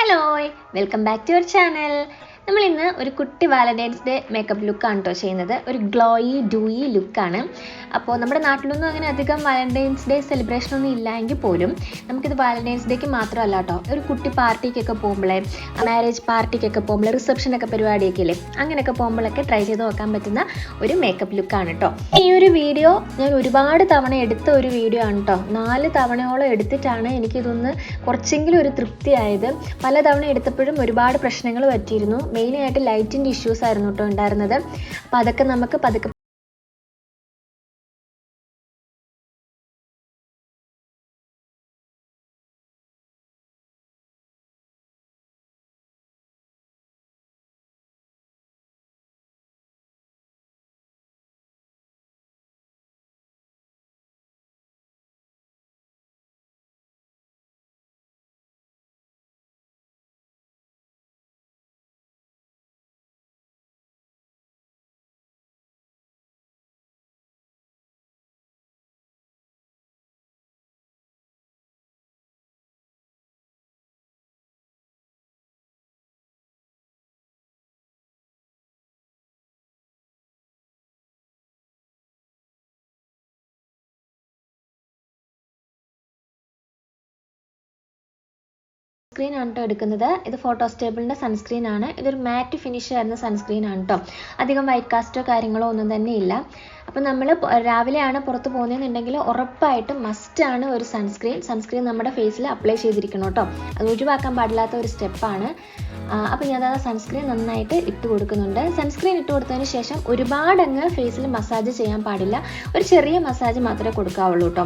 hello welcome back to your channel നമ്മൾ ഇന്ന് ഒരു കുട്ടി വാലന്റൈൻസ് ഡേ മേക്കപ്പ് ലുക്കാണ് കേട്ടോ ചെയ്യുന്നത്. ഒരു ഗ്ലോയി ഡൂയി ലുക്കാണ് അപ്പോൾ നമ്മുടെ നാട്ടിലൊന്നും അങ്ങനെ അധികം വാലന്റൈൻസ് ഡേ സെലിബ്രേഷൻ ഒന്നും ഇല്ല എങ്കിൽ പോലും നമുക്കിത് വാലന്റൈൻസ് ഡേക്ക് മാത്രമല്ല കേട്ടോ ഒരു കുട്ടി പാർട്ടിക്കൊക്കെ പോകുമ്പോഴേ മാരേജ് പാർട്ടിക്കൊക്കെ പോകുമ്പോൾ റിസപ്ഷനൊക്കെ പരിപാടിയൊക്കെ ഇല്ലേ അങ്ങനെയൊക്കെ പോകുമ്പോഴൊക്കെ ട്രൈ ചെയ്ത് നോക്കാൻ പറ്റുന്ന ഒരു മേക്കപ്പ് ലുക്കാണ് കേട്ടോ ഈ ഒരു വീഡിയോ ഞാൻ ഒരുപാട് തവണ എടുത്ത ഒരു വീഡിയോ ആണ് കേട്ടോ നാല് തവണയോളം എടുത്തിട്ടാണ് എനിക്കിതൊന്ന് കുറച്ചെങ്കിലും ഒരു തൃപ്തിയായത്. പല തവണ എടുത്തപ്പോഴും ഒരുപാട് പ്രശ്നങ്ങൾ പറ്റിയിരുന്നു. മെയിനായിട്ട് ലൈറ്റിന്റെ ഇഷ്യൂസ് ആയിരുന്നു കേട്ടോ ഉണ്ടായിരുന്നത്. അപ്പോൾ അതൊക്കെ നമുക്ക് പതുക്കെ സൺസ്ക്രീൻ ആണ് കേട്ടോ എടുക്കുന്നത്. ഇത് ഫോട്ടോ ഫോട്ടോസ്റ്റേബിളിന്റെ സൺസ്ക്രീൻ ആണ്. ഇതൊരു മാറ്റ് ഫിനിഷ് ആയിരുന്ന സൺസ്ക്രീൻ ആണ് കേട്ടോ അധികം വൈറ്റ് കാസ്റ്റോ കാര്യങ്ങളോ ഒന്നും തന്നെ ഇല്ല. അപ്പം നമ്മൾ രാവിലെയാണ് പുറത്ത് പോകുന്നതെന്നുണ്ടെങ്കിൽ ഉറപ്പായിട്ടും ആണ് ഒരു സൺസ്ക്രീൻ സൺസ്ക്രീൻ നമ്മുടെ ഫേസിൽ അപ്ലൈ ചെയ്തിരിക്കണം കേട്ടോ അത് ഒഴിവാക്കാൻ പാടില്ലാത്ത ഒരു സ്റ്റെപ്പാണ് അപ്പോൾ ഞാൻ അതാ സൺസ്ക്രീൻ നന്നായിട്ട് ഇട്ട് കൊടുക്കുന്നുണ്ട്. സൺസ്ക്രീൻ ഇട്ട് കൊടുത്തതിന് ശേഷം ഒരുപാട് ഒരുപാടങ്ങ് ഫേസിൽ മസാജ് ചെയ്യാൻ പാടില്ല. ഒരു ചെറിയ മസാജ് മാത്രമേ കൊടുക്കാവുള്ളൂ കേട്ടോ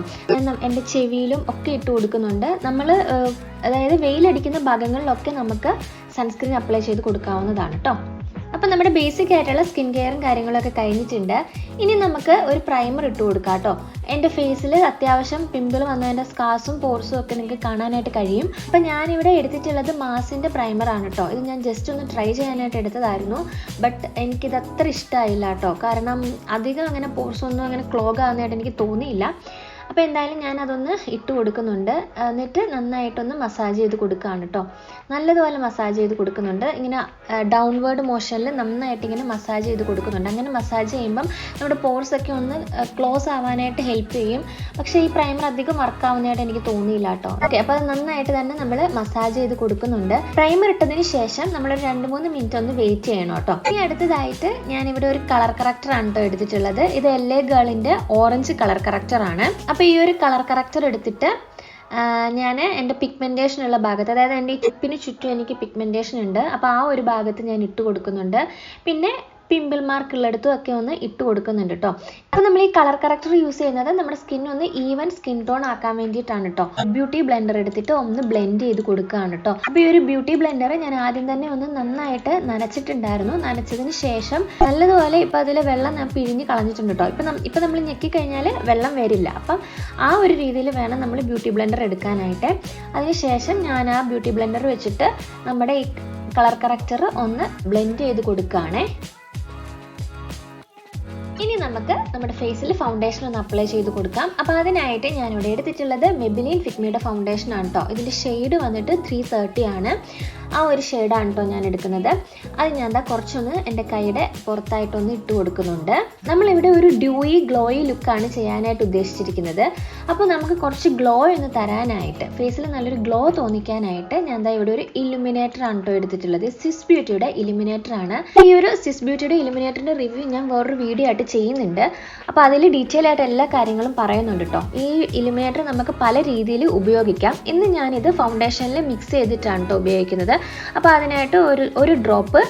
എന്റെ ചെവിയിലും ഒക്കെ ഇട്ട് കൊടുക്കുന്നുണ്ട്. നമ്മൾ അതായത് വെയിലടിക്കുന്ന ഭാഗങ്ങളിലൊക്കെ നമുക്ക് സൺസ്ക്രീൻ അപ്ലൈ ചെയ്ത് കൊടുക്കാവുന്നതാണ് കേട്ടോ അപ്പം നമ്മുടെ ബേസിക് ആയിട്ടുള്ള സ്കിൻ കെയറും കാര്യങ്ങളൊക്കെ കഴിഞ്ഞിട്ടുണ്ട്. ഇനി നമുക്ക് ഒരു പ്രൈമർ ഇട്ട് കൊടുക്കാം കേട്ടോ എന്റെ ഫേസിൽ അത്യാവശ്യം പിമ്പിൾ വന്നതിന്റെ സ്കാസും പോർസും ഒക്കെ നിങ്ങൾക്ക് കാണാനായിട്ട് കഴിയും. അപ്പം ഞാനിവിടെ എടുത്തിട്ടുള്ളത് മാസിന്റെ പ്രൈമറാണ് കേട്ടോ ഇത് ഞാൻ ജസ്റ്റ് ഒന്ന് ട്രൈ ചെയ്യാനായിട്ട് എടുത്തതായിരുന്നു. ബട്ട് എനിക്കിത് അത്ര ഇഷ്ടമായില്ല കേട്ടോ കാരണം അധികം അങ്ങനെ പോർസ് ഒന്നും അങ്ങനെ ക്ലോഗ് ആകുന്നതായിട്ട് എനിക്ക് തോന്നിയില്ല. അപ്പോൾ എന്തായാലും ഞാൻ അതൊന്ന് ഇട്ട് കൊടുക്കുന്നുണ്ട്. എന്നിട്ട് നന്നായിട്ടൊന്ന് മസാജ് ചെയ്ത് കൊടുക്കുകയാണ് കേട്ടോ നല്ലതുപോലെ മസാജ് ചെയ്ത് കൊടുക്കുന്നുണ്ട്. ഇങ്ങനെ ഡൗൺവേർഡ് മോഷനിൽ നന്നായിട്ട് ഇങ്ങനെ മസാജ് ചെയ്ത് കൊടുക്കുന്നുണ്ട്. അങ്ങനെ മസാജ് ചെയ്യുമ്പം നമ്മുടെ പോർസ് ഒക്കെ ഒന്ന് ക്ലോസ് ആവാനായിട്ട് ഹെൽപ്പ് ചെയ്യും. പക്ഷേ ഈ പ്രൈമർ അധികം വർക്ക് ആവുന്നതായിട്ട് എനിക്ക് തോന്നിയില്ല കേട്ടോ ഓക്കെ അപ്പോൾ അത് നന്നായിട്ട് തന്നെ നമ്മൾ മസാജ് ചെയ്ത് കൊടുക്കുന്നുണ്ട്. പ്രൈമർ ഇട്ടതിന് ശേഷം നമ്മൾ ഒരു രണ്ട് മൂന്ന് മിനിറ്റ് ഒന്ന് വെയിറ്റ് ചെയ്യണം കേട്ടോ ഇനി അടുത്തതായിട്ട് ഇവിടെ ഒരു കളർ കറക്റ്റർ ആണ് കേട്ടോ എടുത്തിട്ടുള്ളത്. ഇത് എൽ എ ഗേളിന്റെ ഓറഞ്ച് കളർ കറക്റ്റർ ആണ്. അപ്പോൾ ഈ ഒരു കളർ കറക്റ്റർ എടുത്തിട്ട് ഞാൻ എന്റെ പിഗ്മെന്റേഷൻ ഉള്ള ഭാഗത്ത് അതായത് എന്റെ ഈ ടിപ്പിന് ചുറ്റും എനിക്ക് പിഗ്മെന്റേഷൻ ഉണ്ട്. അപ്പോൾ ആ ഒരു ഭാഗത്ത് ഞാൻ ഇട്ട് കൊടുക്കുന്നുണ്ട്. പിന്നെ പിമ്പിൾ മാർക്ക് ഉള്ളിടത്തും ഒക്കെ ഒന്ന് ഇട്ട് കൊടുക്കുന്നുണ്ട് കേട്ടോ അപ്പോൾ നമ്മൾ ഈ കളർ കറക്റ്റർ യൂസ് ചെയ്യുന്നത് നമ്മുടെ സ്കിൻ ഒന്ന് ഈവൻ സ്കിൻ ടോൺ ആക്കാൻ വേണ്ടിയിട്ടാണ് കേട്ടോ ബ്യൂട്ടി ബ്ലെൻഡർ എടുത്തിട്ട് ഒന്ന് ബ്ലെൻഡ് ചെയ്ത് കൊടുക്കുകയാണ് കേട്ടോ അപ്പോൾ ഈ ഒരു ബ്യൂട്ടി ബ്ലെൻഡർ ഞാൻ ആദ്യം തന്നെ ഒന്ന് നന്നായിട്ട് നനച്ചിട്ടുണ്ടായിരുന്നു. നനച്ചതിന് ശേഷം നല്ലതുപോലെ ഇപ്പോൾ അതിലെ വെള്ളം ഞാൻ പിഴിഞ്ഞ് കളഞ്ഞിട്ടുണ്ട് കേട്ടോ ഇപ്പം ഇപ്പം നമ്മൾ ഞെക്കി കഴിഞ്ഞാൽ വെള്ളം വരില്ല. അപ്പം ആ ഒരു രീതിയിൽ വേണം നമ്മൾ ബ്യൂട്ടി ബ്ലെൻഡർ എടുക്കാനായിട്ട്. അതിനുശേഷം ഞാൻ ആ ബ്യൂട്ടി ബ്ലെൻഡർ വെച്ചിട്ട് നമ്മുടെ ഈ കളർ കറക്റ്റർ ഒന്ന് ബ്ലെൻഡ് ചെയ്ത് കൊടുക്കുകയാണേ. നമുക്ക് നമ്മുടെ ഫേസിൽ ഫൗണ്ടേഷൻ ഒന്ന് അപ്ലൈ ചെയ്ത് കൊടുക്കാം. അപ്പോൾ അതിനായിട്ട് ഞാനിവിടെ എടുത്തിട്ടുള്ളത് മെബിലിൻ ഫിക്മിയുടെ ഫൗണ്ടേഷൻ ആണ് കേട്ടോ ഇതിന്റെ ഷെയ്ഡ് വന്നിട്ട് ത്രീ തേർട്ടി ആണ്. ആ ഒരു ഷെയ്ഡാണ് കേട്ടോ ഞാൻ എടുക്കുന്നത്. അത് ഞാൻ എന്താ കുറച്ചൊന്ന് എന്റെ കൈയുടെ പുറത്തായിട്ടൊന്ന് ഇട്ട് കൊടുക്കുന്നുണ്ട്. നമ്മളിവിടെ ഒരു ഡ്യൂയി ഗ്ലോയി ലുക്കാണ് ചെയ്യാനായിട്ട് ഉദ്ദേശിച്ചിരിക്കുന്നത്. അപ്പോൾ നമുക്ക് കുറച്ച് ഗ്ലോ ഒന്ന് തരാനായിട്ട് ഫേസിൽ നല്ലൊരു ഗ്ലോ തോന്നിക്കാനായിട്ട് ഞാൻ എന്താ ഇവിടെ ഒരു ഇലുമിനേറ്റർ ആണ് കേട്ടോ എടുത്തിട്ടുള്ളത്. സിസ് ബ്യൂട്ടിയുടെ ഇലുമിനേറ്റർ ആണ്. ഈ ഒരു സിസ് ബ്യൂട്ടിയുടെ ഇലുമിനേറ്ററിന്റെ റിവ്യൂ ഞാൻ വേറൊരു വീഡിയോ ആയിട്ട് ചെയ്യുന്നുണ്ട് അപ്പോൾ അതിൽ ഡീറ്റെയിൽ ആയിട്ട് എല്ലാ കാര്യങ്ങളും പറയുന്നുണ്ട് കേട്ടോ ഈ ഇലിമിനേറ്റർ നമുക്ക് പല രീതിയിൽ ഉപയോഗിക്കാം. ഇന്ന് ഞാനിത് ഫൗണ്ടേഷനിൽ മിക്സ് ചെയ്തിട്ടാണ് കേട്ടോ ഉപയോഗിക്കുന്നത്. അപ്പോൾ അതിനായിട്ട് ഒരു ഒരു ഡ്രോപ്പ്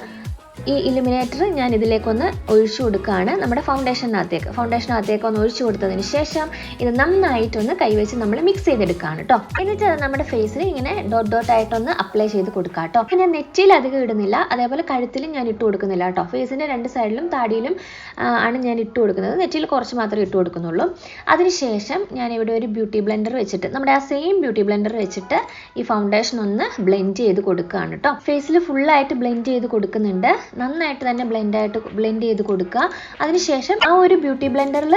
ഈ ഇലുമിനേറ്റർ ഞാൻ ഇതിലേക്കൊന്ന് ഒഴിച്ചു കൊടുക്കുകയാണ്. നമ്മുടെ ഫൗണ്ടേഷനകത്തേക്ക് ഫൗണ്ടേഷനകത്തേക്ക് ഒന്ന് ഒഴിച്ചു കൊടുത്തതിന് ശേഷം ഇത് നന്നായിട്ടൊന്ന് കൈവച്ച് നമ്മൾ മിക്സ് ചെയ്തെടുക്കുകയാണ് കേട്ടോ എന്നിട്ട് അത് നമ്മുടെ ഫേസിൽ ഇങ്ങനെ ഡോട്ട് ഡോട്ട് ആയിട്ടൊന്ന് അപ്ലൈ ചെയ്ത് കൊടുക്കുക കേട്ടോ ഞാൻ നെറ്റിയിൽ അധികം ഇടുന്നില്ല. അതേപോലെ കഴുത്തിലും ഞാൻ ഇട്ട് കൊടുക്കുന്നില്ല കേട്ടോ ഫേസിന്റെ രണ്ട് സൈഡിലും താടിയിലും ആണ് ഞാൻ ഇട്ട് കൊടുക്കുന്നത്. നെറ്റിയിൽ കുറച്ച് മാത്രമേ ഇട്ട് കൊടുക്കുന്നുള്ളൂ. അതിനുശേഷം ഞാൻ ഇവിടെ ഒരു ബ്യൂട്ടി ബ്ലെൻഡർ വെച്ചിട്ട് നമ്മുടെ ആ സെയിം ബ്യൂട്ടി ബ്ലെൻഡർ വെച്ചിട്ട് ഈ ഫൗണ്ടേഷൻ ഒന്ന് ബ്ലെൻഡ് ചെയ്ത് കൊടുക്കുകയാണ് കേട്ടോ ഫേസിൽ ഫുള്ളായിട്ട് ബ്ലെൻഡ് ചെയ്ത് കൊടുക്കുന്നുണ്ട്. നന്നായിട്ട് തന്നെ ബ്ലെൻഡായിട്ട് ബ്ലെൻഡ് ചെയ്ത് കൊടുക്കുക. അതിനുശേഷം ആ ഒരു ബ്യൂട്ടി ബ്ലെൻഡറിൽ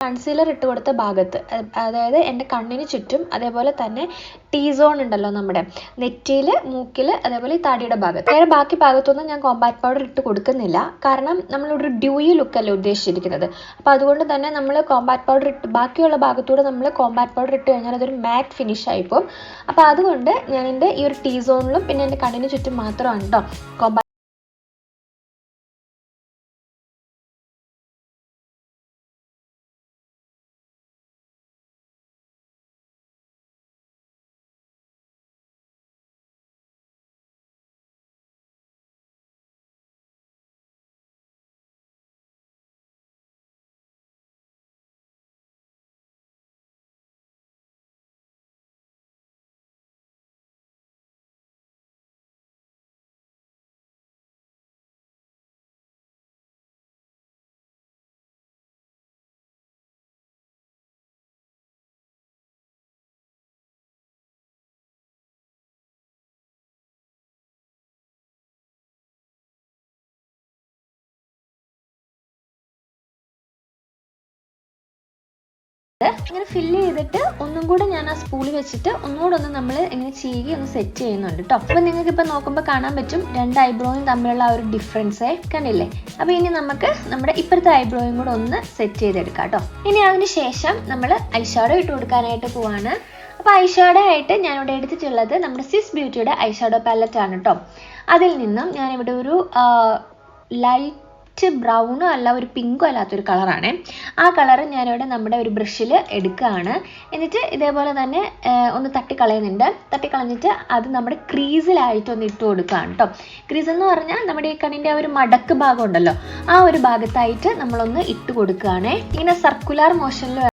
കൺസീലർ ഇട്ട് കൊടുത്ത ഭാഗത്ത് അതായത് എന്റെ കണ്ണിന് ചുറ്റും അതേപോലെ തന്നെ ടീ സോൺ ഉണ്ടല്ലോ നമ്മുടെ നെറ്റിയിൽ മൂക്കിൽ അതേപോലെ ഈ താടിയുടെ ഭാഗത്ത്. വേറെ ബാക്കി ഭാഗത്തൊന്നും ഞാൻ കോമ്പാക്ട് പൗഡർ ഇട്ട് കൊടുക്കുന്നില്ല. കാരണം നമ്മളൊരു ഡ്യൂയി ലുക്കല്ല ഉദ്ദേശിച്ചിരിക്കുന്നത്. അപ്പോൾ അതുകൊണ്ട് തന്നെ നമ്മൾ കോമ്പാക്ട് പൗഡർ ഇട്ട് ബാക്കിയുള്ള ഭാഗത്തൂടെ നമ്മൾ കോമ്പാക്ട് പൗഡർ ഇട്ട് കഴിഞ്ഞാൽ അതൊരു മാറ്റ് ഫിനിഷ് ആയിപ്പോൾ അപ്പോൾ അതുകൊണ്ട് ഞാൻ എന്റെ ഈ ഒരു ടീ സോണിലും പിന്നെ എന്റെ കണ്ണിന് ചുറ്റും മാത്രമാണ് കേട്ടോ കോമ്പാക്ട് ഇങ്ങനെ ഫില്ല് ചെയ്തിട്ട് ഒന്നും കൂടെ ഞാൻ ആ സ്പൂളിൽ വെച്ചിട്ട് ഒന്നുകൂടെ ഒന്ന് നമ്മൾ ഇങ്ങനെ ചീകി ഒന്ന് സെറ്റ് ചെയ്യുന്നുണ്ട് കേട്ടോ അപ്പം നിങ്ങൾക്ക് ഇപ്പം നോക്കുമ്പോൾ കാണാൻ പറ്റും രണ്ട് ഐബ്രോയും തമ്മിലുള്ള ആ ഒരു ഡിഫറൻസ് കണ്ടില്ലേ? അപ്പോൾ ഇനി നമുക്ക് നമ്മുടെ ഇപ്പോഴത്തെ ഐബ്രോയും കൂടെ ഒന്ന് സെറ്റ് ചെയ്തെടുക്കാം കേട്ടോ ഇനി അതിന് ശേഷം നമ്മൾ ഐഷാഡോ ഇട്ട് കൊടുക്കാനായിട്ട് പോവാണ്. അപ്പോൾ ഐഷാഡോ ആയിട്ട് ഞാൻ ഇവിടെ എടുത്തിട്ടുള്ളത് നമ്മുടെ സിസ് ബ്യൂട്ടിയുടെ ഐഷാഡോ പാലറ്റ് ആണ് കേട്ടോ അതിൽ നിന്നും ഞാനിവിടെ ഒരു ലൈറ്റ് ലൈറ്റ് ബ്രൗണും അല്ല ഒരു പിങ്കും അല്ലാത്തൊരു കളറാണ് ആ കളർ ഞാനിവിടെ നമ്മുടെ ഒരു ബ്രഷിൽ എടുക്കുകയാണ്. എന്നിട്ട് ഇതേപോലെ തന്നെ ഒന്ന് തട്ടിക്കളയുന്നുണ്ട്. തട്ടിക്കളഞ്ഞിട്ട് അത് നമ്മുടെ ക്രീസിലായിട്ട് ഒന്ന് ഇട്ട് കൊടുക്കുകയാണ് കേട്ടോ ക്രീസ് എന്ന് പറഞ്ഞാൽ നമ്മുടെ ഈ കണ്ണിന്റെ ആ ഒരു മടക്ക് ഭാഗം ഉണ്ടല്ലോ. ആ ഒരു ഭാഗത്തായിട്ട് നമ്മളൊന്ന് ഇട്ട് കൊടുക്കുകയാണ്. ഇങ്ങനെ സർക്കുലർ മോഷനിൽ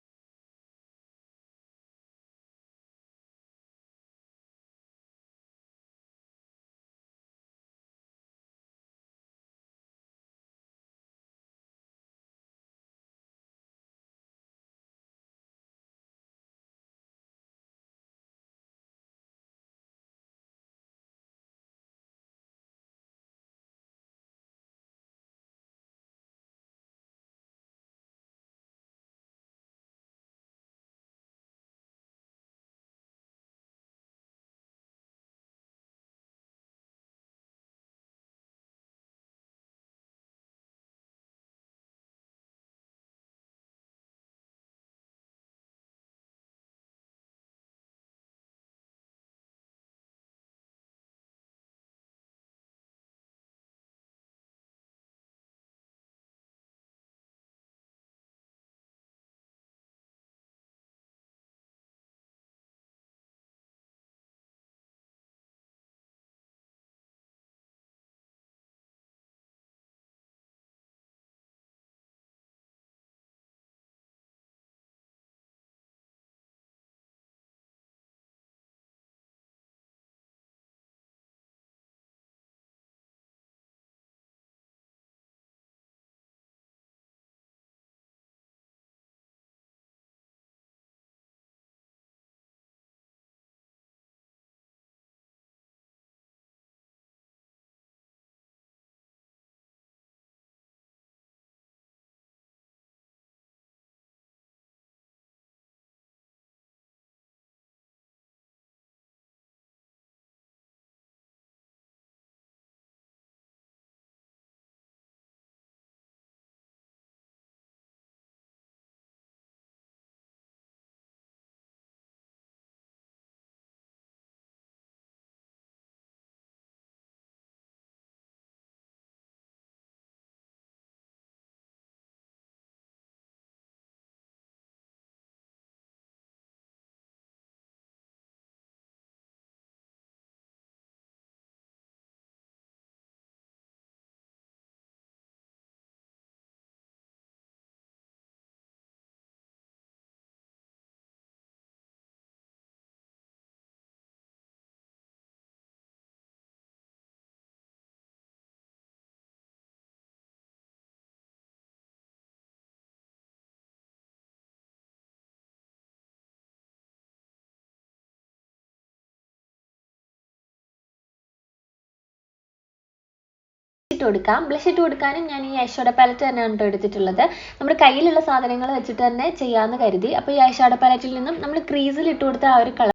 ഇട്ട് കൊടുക്കാം. ബ്ലഷ് ഇട്ട് കൊടുക്കാനും ഞാൻ ഈ ഐഷാഡോ പാലറ്റ് തന്നെയാണ് കേട്ടോ എടുത്തിട്ടുള്ളത്. നമ്മുടെ കയ്യിലുള്ള സാധനങ്ങൾ വെച്ചിട്ട് തന്നെ ചെയ്യാമെന്ന് കരുതി. അപ്പോൾ ഈ ഐഷാഡോ പാലറ്റിൽ നിന്നും നമ്മൾ ക്രീസിൽ ഇട്ട് കൊടുത്ത ആ ഒരു കളർ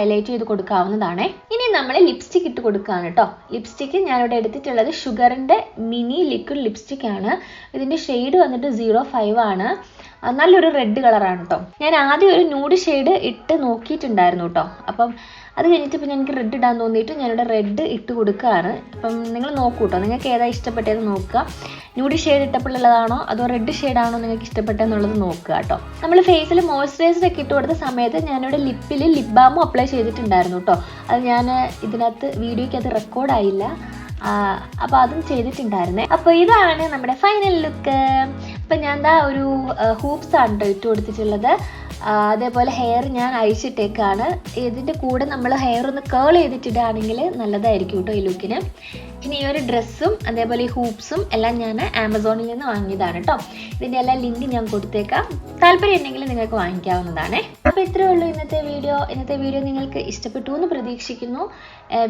ഹൈലൈറ്റ് ചെയ്ത് കൊടുക്കാവുന്നതാണ്. ഇനി നമ്മൾ ലിപ്സ്റ്റിക് ഇട്ട് കൊടുക്കുകയാണ് കേട്ടോ ലിപ്സ്റ്റിക്ക് ഞാനിവിടെ എടുത്തിട്ടുള്ളത് ഷുഗറിന്റെ മിനി ലിക്വിഡ് ലിപ്സ്റ്റിക് ആണ്. ഇതിന്റെ ഷെയ്ഡ് വന്നിട്ട് സീറോ ഫൈവ് ആണ്. നല്ലൊരു റെഡ് കളറാണ് കേട്ടോ ഞാൻ ആദ്യം ഒരു ന്യൂഡ് ഷെയ്ഡ് ഇട്ട് നോക്കിയിട്ടുണ്ടായിരുന്നു കേട്ടോ അപ്പം അത് കഴിഞ്ഞിട്ട് പിന്നെ എനിക്ക് റെഡ് ഇടാൻ തോന്നിയിട്ട് ഞാനിവിടെ റെഡ് ഇട്ട് കൊടുക്കുകയാണ് അപ്പം നിങ്ങൾ നോക്കൂ കേട്ടോ നിങ്ങൾക്ക് ഏതാ ഇഷ്ടപ്പെട്ടത് നോക്കുക. ന്യൂഡ് ഷെയ്ഡ് ഇട്ടപ്പോഴുള്ളതാണോ? അതോ റെഡ് ഷെയ്ഡാണോ നിങ്ങൾക്ക് ഇഷ്ടപ്പെട്ടതെന്നുള്ളത് നോക്കുക കേട്ടോ നമ്മൾ ഫേസിൽ മോയ്സ്ചറൈസർ ഒക്കെ ഇട്ട് കൊടുത്ത സമയത്ത് ഞാനിവിടെ ലിപ്പിൽ ലിപ് ബാമും അപ്ലൈ ചെയ്തിട്ടുണ്ടായിരുന്നു കേട്ടോ അത് ഞാൻ ഇതിനകത്ത് വീഡിയോയ്ക്ക് അത് റെക്കോർഡായില്ല അപ്പോൾ അതും ചെയ്തിട്ടുണ്ടായിരുന്നേ. അപ്പോൾ ഇതാണ് നമ്മുടെ ഫൈനൽ ലുക്ക് അപ്പം ഞാൻ എന്താ ഒരു ഹൂപ്സ് ആണ് കേട്ടോ ഇട്ട് കൊടുത്തിട്ടുള്ളത്. അതേപോലെ ഹെയർ ഞാൻ അഴിച്ചിട്ടേക്കാണ്. ഇതിന്റെ കൂടെ നമ്മൾ ഹെയർ ഒന്ന് കേൾ ചെയ്തിട്ടിടുകയാണെങ്കിൽ നല്ലതായിരിക്കും കേട്ടോ ഈ ലുക്കിന് ഇനി ഈ ഒരു ഡ്രസ്സും അതേപോലെ ഈ ഹൂപ്സും എല്ലാം ഞാൻ ആമസോണിൽ നിന്ന് വാങ്ങിയതാണ് കേട്ടോ ഇതിന്റെ എല്ലാ ലിങ്ക് ഞാൻ കൊടുത്തേക്കാം. താല്പര്യം ഉണ്ടെങ്കിൽ നിങ്ങൾക്ക് വാങ്ങിക്കാവുന്നതാണ്. അപ്പോൾ ഇത്രയേ ഉള്ളൂ ഇന്നത്തെ വീഡിയോ ഇന്നത്തെ വീഡിയോ നിങ്ങൾക്ക് ഇഷ്ടപ്പെട്ടു എന്ന് പ്രതീക്ഷിക്കുന്നു.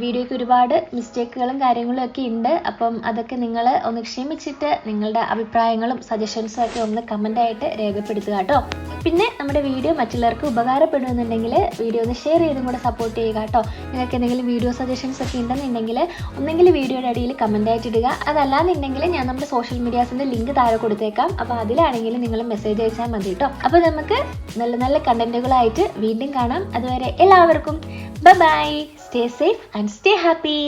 വീഡിയോയ്ക്ക് ഒരുപാട് മിസ്റ്റേക്കുകളും കാര്യങ്ങളും ഒക്കെ ഉണ്ട്. അപ്പം അതൊക്കെ നിങ്ങൾ ഒന്ന് ക്ഷമിച്ചിട്ട് നിങ്ങളുടെ അഭിപ്രായങ്ങളും സജഷൻസും ഒക്കെ ഒന്ന് കമന്റ് ആയിട്ട് രേഖപ്പെടുത്തുക കേട്ടോ പിന്നെ നമ്മുടെ വീഡിയോ മറ്റുള്ളവർക്ക് ഉപകാരപ്പെടുമെന്നുണ്ടെങ്കിൽ വീഡിയോ ഒന്ന് ഷെയർ ചെയ്തും കൂടെ സപ്പോർട്ട് ചെയ്യുക കേട്ടോ നിങ്ങൾക്ക് എന്തെങ്കിലും വീഡിയോ സജഷൻസ് ഒക്കെ ഉണ്ടെന്നുണ്ടെങ്കിൽ ഒന്നെങ്കിൽ വീഡിയോയുടെ അടിയിൽ കമന്റ് ആയിട്ട് ഇടുക അതല്ലാന്നുണ്ടെങ്കിൽ ഞാൻ നമ്മുടെ സോഷ്യൽ മീഡിയാസിന്റെ ലിങ്ക് താഴെ കൊടുത്തേക്കാം. അപ്പോൾ അതിലാണെങ്കിൽ നിങ്ങൾ മെസ്സേജ് അയച്ചാൽ മതി കേട്ടോ അപ്പോൾ നമുക്ക് നല്ല നല്ല കണ്ടന്റുകളായിട്ട് വീണ്ടും കാണാം. അതുവരെ എല്ലാവർക്കും bye bye stay safe and stay happy